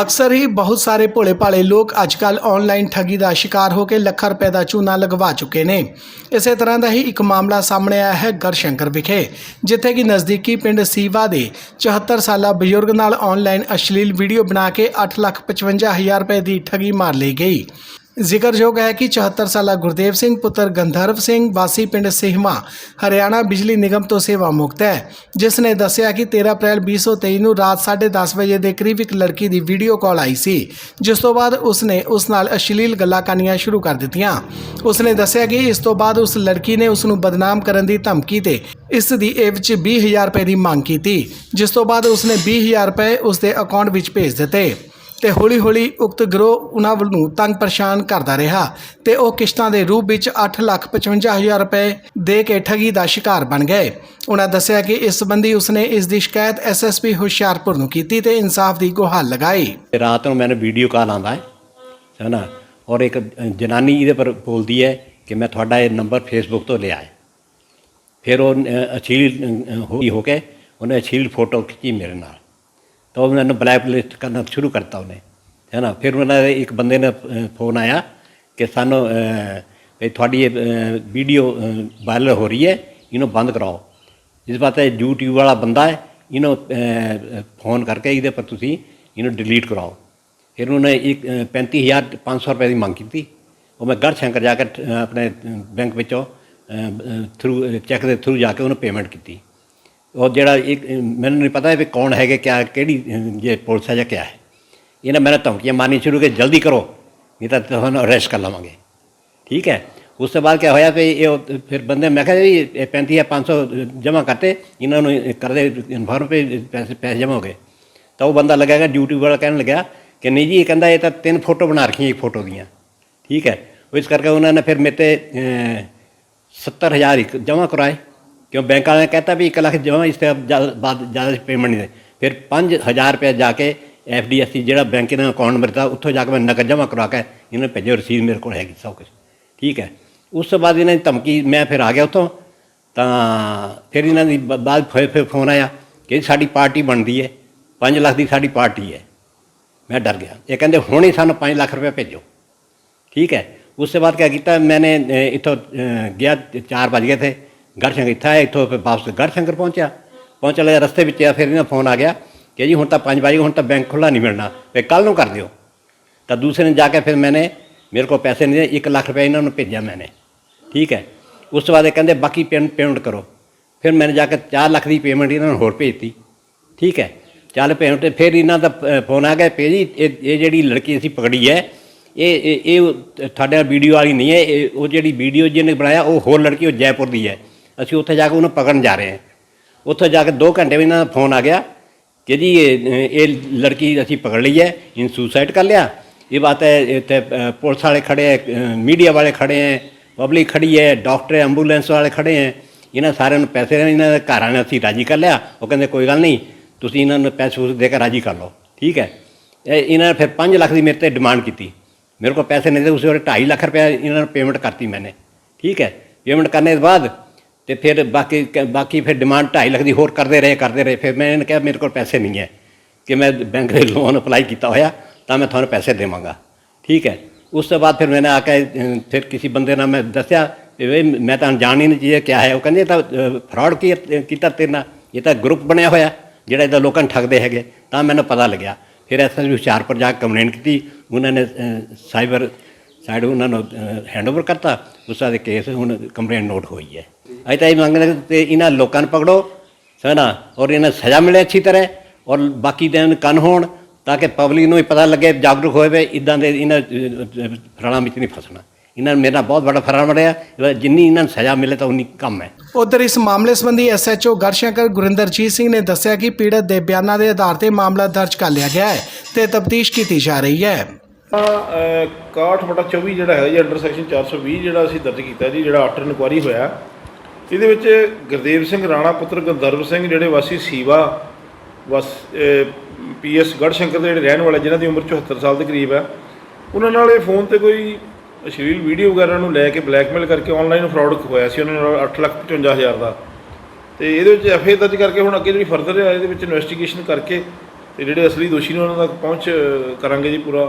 ਅਕਸਰ ਹੀ ਬਹੁਤ ਸਾਰੇ ਭੋਲੇ ਭਾਲੇ ਲੋਕ ਅੱਜਕੱਲ ਆਨਲਾਈਨ ਠੱਗੀ ਦਾ ਸ਼ਿਕਾਰ ਹੋ ਕੇ ਲੱਖਾਂ ਰੁਪਏ ਦਾ ਚੂਨਾ ਲਗਵਾ ਚੁੱਕੇ ਨੇ। ਇਸੇ ਤਰ੍ਹਾਂ ਦਾ ਹੀ ਇੱਕ ਮਾਮਲਾ ਸਾਹਮਣੇ ਆਇਆ ਹੈ ਗਰਸ਼ੰਕਰ ਵਿਖੇ ਜਿੱਥੇ ਕਿ ਨਜ਼ਦੀਕੀ ਪਿੰਡ ਸੀਵਾ ਦੇ 74 ਸਾਲਾ ਬਜ਼ੁਰਗ ਨਾਲ ਆਨਲਾਈਨ ਅਸ਼ਲੀਲ ਵੀਡੀਓ ਬਣਾ ਕੇ 8,55,000 ਰੁਪਏ ਦੀ ਠੱਗੀ ਮਾਰ ਲਈ ਗਈ। ਜ਼ਿਕਰਯੋਗ ਹੈ ਕਿ 74 ਸਾਲਾ ਗੁਰਦੇਵ ਸਿੰਘ, ਪੁੱਤਰ ਗੰਧਰਵ ਸਿੰਘ, ਵਾਸੀ ਪਿੰਡ ਸਿਹਮਾ, ਹਰਿਆਣਾ ਬਿਜਲੀ ਨਿਗਮ ਤੋਂ ਸੇਵਾ ਮੁਕਤ ਹੈ। ਜਿਸ ਨੇ ਦੱਸਿਆ ਕਿ 13 ਅਪ੍ਰੈਲ 2023 ਨੂੰ ਰਾਤ 10:30 ਵਜੇ ਦੇ ਕਰੀਬ ਇੱਕ ਲੜਕੀ ਦੀ ਵੀਡੀਓ ਕਾਲ ਆਈ ਸੀ, ਜਿਸ ਤੋਂ ਬਾਅਦ ਉਸ ਨੇ ਉਸ ਨਾਲ ਅਸ਼ਲੀਲ ਗੱਲਾਂ ਕਰਨੀਆਂ ਸ਼ੁਰੂ ਕਰ ਦਿੱਤੀਆਂ। ਉਸ ਨੇ ਦੱਸਿਆ ਕਿ ਇਸ ਤੋਂ ਬਾਅਦ ਉਸ ਲੜਕੀ ਨੇ ਉਸ ਨੂੰ ਬਦਨਾਮ ਕਰਨ ਦੀ ਧਮਕੀ ਤੇ ਇਸ ਦੀ ਏਵ 'ਚ 20000 ਰੁਪਏ ਦੀ ਮੰਗ ਕੀਤੀ, ਜਿਸ ਤੋਂ ਬਾਅਦ ਉਸ ਨੇ 20000 ਰੁਪਏ ਉਸ ਦੇ ਅਕਾਊਂਟ ਵਿੱਚ ਭੇਜ ਦਿੱਤੇ। ਤੇ ਹੌਲੀ-ਹੌਲੀ ਉਕਤ ਗਰੋਹ ਉਹਨਾਂ ਵੱਲ ਨੂੰ ਤੰਗ ਪਰੇਸ਼ਾਨ ਕਰਦਾ ਰਿਹਾ ਤੇ ਉਹ ਕਿਸ਼ਤਾਂ ਦੇ ਰੂਪ ਵਿੱਚ 8,55,000 ਰੁਪਏ ਦੇ ਕੇ ਠੱਗੀ ਦਾ ਸ਼ਿਕਾਰ ਬਣ ਗਏ। ਉਹਨਾਂ ਦੱਸਿਆ ਕਿ ਇਸ ਸੰਬੰਧੀ ਉਸਨੇ ਇਸ ਦੀ ਸ਼ਿਕਾਇਤ ਐਸਐਸਪੀ ਹੁਸ਼ਿਆਰਪੁਰ ਨੂੰ ਕੀਤੀ ਤੇ ਇਨਸਾਫ ਦੀ ਗੁਹਾਰ ਲਗਾਈ। ਰਾਤ ਨੂੰ ਮੈਨੂੰ ਵੀਡੀਓ ਕਾਲ ਆਉਂਦਾ ਹੈ ਹੈ ਨਾ? ਔਰ ਇੱਕ ਜਨਾਨੀ ਇਹਦੇ ਪਰ ਬੋਲਦੀ ਹੈ ਕਿ ਮੈਂ ਤੁਹਾਡਾ ਇਹ ਨੰਬਰ ਫੇਸਬੁੱਕ ਤੋਂ ਲਿਆ ਹੈ। ਫਿਰ ਉਹ ਅਛੀਲ ਅਸ਼ਲੀਲ ਹੋ ਕੇ ਉਹਨੇ ਅਸ਼ਲੀਲ ਫੋਟੋ ਖਿੱਚੀ ਮੇਰੇ ਨਾਲ। ਤਾਂ ਉਹ ਮੈਨੂੰ ਬਲੈਕਲਿਸਟ ਕਰਨਾ ਸ਼ੁਰੂ ਕਰਤਾ ਉਹਨੇ ਹੈ ਨਾ? ਫਿਰ ਉਹਨਾਂ ਦੇ ਇੱਕ ਬੰਦੇ ਨੇ ਫੋਨ ਆਇਆ ਕਿ ਸਾਨੂੰ ਅ, ਵੀ ਤੁਹਾਡੀ ਇਹ ਵੀਡੀਓ ਵਾਇਰਲ ਹੋ ਰਹੀ ਹੈ ਇਹਨੂੰ ਬੰਦ ਕਰਾਓ। ਇਸ ਬਾਤ ਹੈ YouTube ਵਾਲਾ ਬੰਦਾ ਹੈ ਇਹਨੂੰ ਫੋਨ ਕਰਕੇ ਇਹਦੇ ਪਰ ਤੁਸੀਂ ਇਹਨੂੰ ਡਿਲੀਟ ਕਰਾਓ। ਫਿਰ ਉਹਨੇ ਇੱਕ ਅ, 35500 ਰੁਪਏ ਦੀ ਮੰਗ ਕੀਤੀ। ਉਹ ਮੈਂ ਗੜ ਸ਼ੰਕਰ ਜਾ ਕੇ ਆਪਣੇ ਬੈਂਕ ਵਿੱਚੋਂ ਥਰੂ ਚੈੱਕ ਦੇ ਥਰੂ ਜਾ ਕੇ ਉਹਨੂੰ ਪੇਮੈਂਟ ਕੀਤੀ। ਉਹ ਜਿਹੜਾ ਇੱਕ ਮੈਨੂੰ ਨਹੀਂ ਪਤਾ ਵੀ ਕੌਣ ਹੈਗੇ ਕਿਆ ਕਿਹੜੀ ਜੇ ਪੁਲਿਸ ਹੈ ਜਾਂ ਕਿਆ ਹੈ। ਇਹਨੇ ਮੈਨੂੰ ਧਮਕੀਆਂ ਮਾਰਨੀ ਸ਼ੁਰੂ ਕਿ ਜਲਦੀ ਕਰੋ ਨਹੀਂ ਤਾਂ ਤੁਹਾਨੂੰ ਅਰੈਸਟ ਕਰ ਲਵਾਂਗੇ। ਠੀਕ ਹੈ? ਉਸ ਤੋਂ ਬਾਅਦ ਕਿਆ ਹੋਇਆ ਵੀ ਇਹ ਫਿਰ ਬੰਦੇ ਮੈਂ ਕਿਹਾ ਜੀ ਇਹ 35 ਜਾਂ 500 ਜਮ੍ਹਾਂ ਕਰਤੇ ਇਹਨਾਂ ਨੂੰ ਕਰਦੇ ਇਨਫਾਰਮ ਪੇ ਪੈਸੇ ਪੈਸੇ ਜਮ੍ਹਾਂ ਹੋ ਗਏ। ਤਾਂ ਉਹ ਬੰਦਾ ਲੱਗਿਆ ਡਿਊਟੀ ਵਾਲਾ ਕਹਿਣ ਲੱਗਾ ਕਿ ਨਹੀਂ ਜੀ ਇਹ ਕਹਿੰਦਾ ਇਹ ਤਾਂ ਤਿੰਨ ਫੋਟੋ ਬਣਾ ਰੱਖੀਆਂ ਇੱਕ ਫੋਟੋ ਦੀਆਂ। ਠੀਕ ਹੈ? ਇਸ ਕਰਕੇ ਉਹਨਾਂ ਨੇ ਫਿਰ ਮੇਰੇ ਤੇ ਅ, 70000 ਇੱਕ ਜਮ੍ਹਾਂ ਕਰਾਏ। ਕਿਉਂ ਬੈਂਕਾਂ ਵਾਲਿਆਂ ਨੇ ਕਹਤਾ ਵੀ 1 ਲੱਖ ਜਮਾ ਇਸ ਤੋਂ ਬਾਅਦ ਜ਼ਿਆਦਾ ਪੇਮੈਂਟ ਨਹੀਂ ਦੇ। ਫਿਰ 5000 ਰੁਪਏ ਜਾ ਕੇ ਐਫਡੀਐਸਸੀ ਜਿਹੜਾ ਬੈਂਕ ਇਹਨਾਂ ਅਕਾਊਂਟ ਮਰਦਾ ਉੱਥੋਂ ਜਾ ਕੇ ਮੈਂ ਨਕਦ ਜਮਾ ਕਰਾ ਕੇ ਇਹਨਾਂ ਨੇ ਭੇਜੋ ਰਸੀਦ ਮੇਰੇ ਕੋਲ ਹੈਗੀ ਸਭ ਕੁਝ ਠੀਕ ਹੈ। ਉਸ ਤੋਂ ਬਾਅਦ ਇਹਨਾਂ ਦੀ ਧਮਕੀ, ਮੈਂ ਫਿਰ ਆ ਗਿਆ ਉੱਥੋਂ। ਤਾਂ ਫਿਰ ਇਹਨਾਂ ਦੀ ਬਾਅਦ ਫਿਰ ਫਿਰ ਫੋਨ ਆਇਆ ਕਿ ਸਾਡੀ ਪਾਰਟੀ ਬਣਦੀ ਹੈ। 5 ਲੱਖ ਦੀ ਸਾਡੀ ਪਾਰਟੀ ਹੈ। ਮੈਂ ਡਰ ਗਿਆ। ਇਹ ਕਹਿੰਦੇ, ਹੁਣ ਹੀ ਸਾਨੂੰ 5 ਲੱਖ ਰੁਪਏ ਭੇਜੋ। ਠੀਕ ਹੈ। ਉਸ ਤੋਂ ਬਾਅਦ ਕੀ ਕੀਤਾ, ਮੈਨੇ ਇੱਥੋਂ ਗਿਆ 4 ਵਜ ਗਏ ਥੇ ਗੜਸ਼ੰਗ ਇੱਥੇ ਆਇਆ, ਇੱਥੋਂ ਫਿਰ ਵਾਪਸ ਗੜਸ਼ੰਕਰ ਪਹੁੰਚਿਆ। ਪਹੁੰਚਣ ਲੱਗਾ ਰਸਤੇ ਵਿੱਚ ਆ, ਫਿਰ ਇਹਨਾਂ ਫੋਨ ਆ ਗਿਆ ਕਿ ਜੀ ਹੁਣ ਤਾਂ 5 ਵਜੇ, ਹੁਣ ਤਾਂ ਬੈਂਕ ਖੁੱਲਾ ਨਹੀਂ ਮਿਲਣਾ ਤੇ ਕੱਲ ਨੂੰ ਕਰ ਦਿਓ। ਤਾਂ ਦੂਸਰੇ ਨੇ ਜਾ ਕੇ ਫਿਰ ਮੈਨੇ ਮੇਰੇ ਕੋਲ ਪੈਸੇ ਨਹੀਂ 1 ਲੱਖ ਰੁਪਏ ਇਹਨਾਂ ਨੂੰ ਭੇਜਿਆ ਮੈਨੇ। ਠੀਕ ਹੈ। ਉਸ ਤੋਂ ਬਾਅਦ ਇਹ ਕਹਿੰਦੇ, ਬਾਕੀ ਪੇਮੈਂਟ ਕਰੋ। ਫਿਰ ਮੈਨੇ ਜਾ ਕੇ 4 ਲੱਖ ਦੀ ਪੇਮੈਂਟ ਇਹਨਾਂ ਨੂੰ ਹੋਰ ਭੇਜਤੀ। ਠੀਕ ਹੈ। ਚੱਲ ਪੇਮੈਂਟ ਤੇ ਫਿਰ ਇਹਨਾਂ ਦਾ ਫੋਨ ਆ ਗਿਆ ਪੇ ਜੀ, ਇਹ ਜਿਹੜੀ ਲੜਕੀ ਅਸੀਂ ਪਕੜੀ ਹੈ, ਇਹ ਇਹ ਤੁਹਾਡੇ ਵੀਡੀਓ ਵਾਲੀ ਨਹੀਂ ਹੈ ਉਹ ਜਿਹੜੀ ਵੀਡੀਓ ਜਿਹਨੇ ਬਣਾਇਆ, ਉਹ ਹੋਰ ਲੜਕੀ ਉਹ ਜੈਪੁਰ ਦੀ ਹੈ। ਅਸੀਂ ਉੱਥੇ ਜਾ ਕੇ ਉਹਨੂੰ ਪਕੜਨ ਜਾ ਰਹੇ ਹਾਂ। ਉੱਥੇ ਜਾ ਕੇ 2 ਘੰਟੇ ਵਿੱਚ ਇਹਨਾਂ ਦਾ ਫੋਨ ਆ ਗਿਆ ਕਿ ਜੀ, ਇਹ ਇਹ ਲੜਕੀ ਅਸੀਂ ਪਕੜ ਲਈ ਹੈ ਇਨ ਸੁਸਾਈਡ ਕਰ ਲਿਆ। ਇਹ ਬਾਤ ਹੈ, ਇੱਥੇ ਪੁਲਿਸ ਵਾਲੇ ਖੜੇ ਹੈ ਮੀਡੀਆ ਵਾਲੇ ਖੜੇ ਹੈ ਪਬਲਿਕ ਖੜੀ ਹੈ ਡਾਕਟਰ ਐਂਬੂਲੈਂਸ ਵਾਲੇ ਖੜੇ ਹੈ। ਇਹਨਾਂ ਸਾਰਿਆਂ ਨੂੰ ਪੈਸੇ ਇਹਨਾਂ ਦੇ ਘਰਾਂ ਨੇ ਅਸੀਂ ਰਾਜੀ ਕਰ ਲਿਆ। ਉਹ ਕਹਿੰਦੇ, ਕੋਈ ਗੱਲ ਨਹੀਂ, ਤੁਸੀਂ ਇਹਨਾਂ ਨੂੰ ਪੈਸੇ ਪੂਸੇ ਦੇ ਕੇ ਰਾਜੀ ਕਰ ਲਓ। ਠੀਕ ਹੈ। ਇਹ ਇਹਨਾਂ ਨੇ ਫਿਰ 5 ਲੱਖ ਦੀ ਮੇਰੇ ਤੇ ਡਿਮਾਂਡ ਕੀਤੀ। ਮੇਰੇ ਕੋਲ ਪੈਸੇ ਨਹੀਂ ਤੇ ਉਸ ਵੇਲੇ 2.5 ਲੱਖ ਰੁਪਏ ਇਹਨਾਂ ਨੂੰ ਪੇਮੈਂਟ ਕਰਤੀ ਮੈਨੇ। ਠੀਕ ਹੈ। ਪੇਮੈਂਟ ਕਰਨੇ ਤੋਂ ਬਾਅਦ ਤੇ ਫਿਰ ਬਾਕੀ ਬਾਕੀ ਫਿਰ ਡਿਮਾਂਡ 2.5 ਲੱਖ ਦੀ ਹੋਰ ਕਰਦੇ ਰਹੇ ਕਰਦੇ ਰਹੇ। ਫਿਰ ਮੈਂ ਇਹਨਾਂ ਕਿਹਾ, ਮੇਰੇ ਕੋਲ ਪੈਸੇ ਨਹੀਂ ਹੈ ਕਿ ਮੈਂ ਬੈਂਕ ਦੇ ਲੋਨ ਅਪਲਾਈ ਕੀਤਾ ਹੋਇਆ, ਤਾਂ ਮੈਂ ਤੁਹਾਨੂੰ ਪੈਸੇ ਦੇਵਾਂਗਾ। ਠੀਕ ਹੈ। ਉਸ ਤੋਂ ਬਾਅਦ ਫਿਰ ਮੈਂ ਆ ਕੇ ਫਿਰ ਕਿਸੇ ਬੰਦੇ ਨਾਲ ਮੈਂ ਦੱਸਿਆ ਕਿ ਵੀ ਮੈਂ ਤਾਂ ਜਾਣ ਹੀ ਨਹੀਂ ਜੀ, ਇਹ ਕਿਆ ਹੈ? ਉਹ ਕਹਿੰਦੇ, ਇਹ ਤਾਂ ਫਰਾਡ ਕੀਤਾ ਤੇਰੇ ਨਾਲ? ਇਹ ਤਾਂ ਗਰੁੱਪ ਬਣਿਆ ਹੋਇਆ, ਜਿਹੜਾ ਇਹਦਾ ਲੋਕਾਂ ਨੂੰ ਠੱਗਦੇ ਹੈਗੇ। ਤਾਂ ਮੈਨੂੰ ਪਤਾ ਲੱਗਿਆ। ਫਿਰ ਐਸਐਸ ਹੁਸ਼ਿਆਰਪੁਰ ਜਾ ਕੇ ਕੰਪਲੇਂਟ ਕੀਤੀ। ਉਹਨਾਂ ਨੇ ਸਾਈਬਰ ਸਾਈਡ ਉਹਨਾਂ ਨੂੰ ਹੈਂਡਓਵਰ ਕਰਤਾ। ਉਸ ਦਾ ਕੇਸ ਹੁਣ ਕੰਪਲੇਂਟ ਨੋਟ ਹੋਈ ਹੈ। ਅਸੀਂ ਤਾਂ ਇਹ ਮੰਗਦੇ ਤੇ ਇਹਨਾਂ ਲੋਕਾਂ ਨੂੰ ਪਕੜੋ ਸਨਾ ਔਰ ਇਹਨਾਂ ਨੂੰ ਸਜ਼ਾ ਮਿਲੇ ਅੱਛੀ ਤਰ੍ਹਾਂ ਔਰ ਬਾਕੀ ਦੇ ਨੂੰ ਕੰਨ ਹੋਣ ਤਾਂ ਕਿ ਪਬਲਿਕ ਨੂੰ ਵੀ ਪਤਾ ਲੱਗੇ ਜਾਗਰੂਕ ਹੋਵੇ ਇਦਾਂ ਦੇ ਇਹਨਾਂ ਫਰਾਣਾ ਵਿੱਚ ਨਹੀਂ ਫਸਣਾ। ਇਹਨਾਂ ਨੂੰ ਮੇਰਾ ਬਹੁਤ ਵੱਡਾ ਫਰਾਣਾ ਬਣਿਆ। ਜਿੰਨੀ ਇਹਨਾਂ ਨੂੰ ਸਜ਼ਾ ਮਿਲੇ ਤਾਂ ਉਨੀ ਕੰਮ ਹੈ। ਉਧਰ ਇਸ ਮਾਮਲੇ ਸੰਬੰਧੀ ਐਸਐਚਓ ਗੜਸ਼ੰਕਰ ਗੁਰਿੰਦਰਜੀਤ ਸਿੰਘ ਨੇ ਦੱਸਿਆ ਕਿ ਪੀੜਤ ਦੇ ਬਿਆਨਾਂ ਦੇ ਆਧਾਰ ਤੇ ਮਾਮਲਾ ਦਰਜ ਕਰ ਲਿਆ ਗਿਆ ਹੈ ਤੇ ਤਫਤੀਸ਼ ਕੀਤੀ ਜਾ ਰਹੀ ਹੈ। ਅ, 61 ਬਟਾ 24 ਜਿਹੜਾ ਹੈ ਜੀ ਅੰਡਰ ਸੈਕਸ਼ਨ 420 ਜਿਹੜਾ ਅਸੀਂ ਦਰਜ ਕੀਤਾ ਜੀ ਜਿਹੜਾ ਆਫਟਰ ਇਨਕੁਆਰੀ ਹੋਇਆ ਇਹਦੇ ਵਿੱਚ ਗੁਰਦੇਵ ਸਿੰਘ ਰਾਣਾ ਪੁੱਤਰ ਗੰਧਰਵ ਸਿੰਘ ਜਿਹੜੇ ਵਾਸੀ ਸੀਵਾ ਵਸ ਪੀਐਸ ਗੜਸ਼ੰਕਰ ਦੇ ਜਿਹੜੇ ਰਹਿਣ ਵਾਲੇ ਜਿਨ੍ਹਾਂ ਦੀ ਉਮਰ 74 ਸਾਲ ਦੇ ਕਰੀਬ ਹੈ ਉਹਨਾਂ ਨਾਲ ਇਹ ਫੋਨ ਤੇ ਕੋਈ ਅਸ਼ਲੀਲ ਵੀਡੀਓ ਵਗੈਰਾ ਨੂੰ ਲੈ ਕੇ ਬਲੈਕਮੇਲ ਕਰਕੇ ਆਨਲਾਈਨ ਫਰਾਡ ਹੋਇਆ ਸੀ ਉਹਨਾਂ ਨਾਲ 8,55,000 ਦਾ। ਤੇ ਇਹਦੇ ਵਿੱਚ ਐਫਏ ਦਰਜ ਕਰਕੇ ਹੁਣ ਅੱਗੇ ਜਿਹੜੀ ਫਰਦਰ ਹੈ ਇਹਦੇ ਵਿੱਚ ਇਨਵੈਸਟੀਗੇਸ਼ਨ ਕਰਕੇ ਤੇ ਜਿਹੜੇ ਅਸਲੀ ਦੋਸ਼ੀ ਨੇ ਉਹਨਾਂ ਤੱਕ ਪਹੁੰਚ ਕਰਾਂਗੇ ਜੀ ਪੂਰਾ